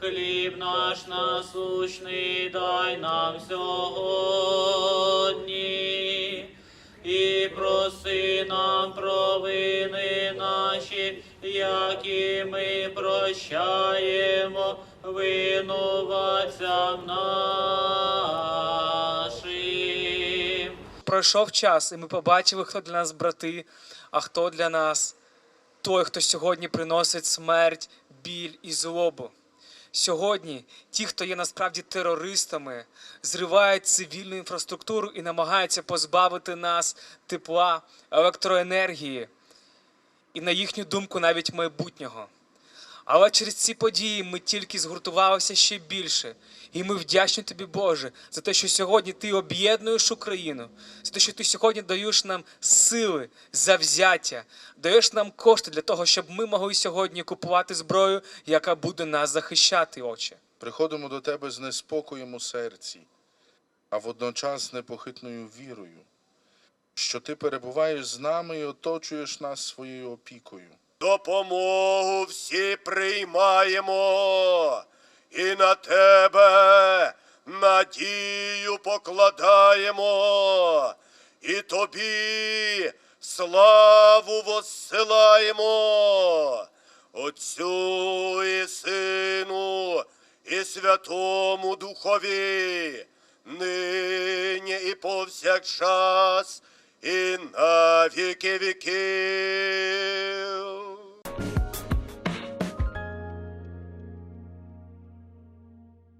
Хліб наш насущний дай нам сьогодні, і проси нам провини наші, які ми прощаємо винуватцям нашим. Пройшов час, і ми побачили, хто для нас брати, а хто для нас той, хто сьогодні приносить смерть, біль і злобу. Сьогодні ті, хто є насправді терористами, зривають цивільну інфраструктуру і намагаються позбавити нас тепла, електроенергії і, на їхню думку, навіть майбутнього. Але через ці події ми тільки згуртувалися ще більше. І ми вдячні тобі, Боже, за те, що сьогодні ти об'єднуєш Україну, за те, що ти сьогодні даєш нам сили, завзяття, даєш нам кошти для того, щоб ми могли сьогодні купувати зброю, яка буде нас захищати, Отче. Приходимо до Тебе з неспокоєм у серці, а водночас непохитною вірою, що Ти перебуваєш з нами і оточуєш нас своєю опікою. Допомогу всі приймаємо. І на тебе надію покладаємо, і тобі славу воссилаємо, Отцю і Сину і Святому Духові, нині і повсякчас, і на віки віків.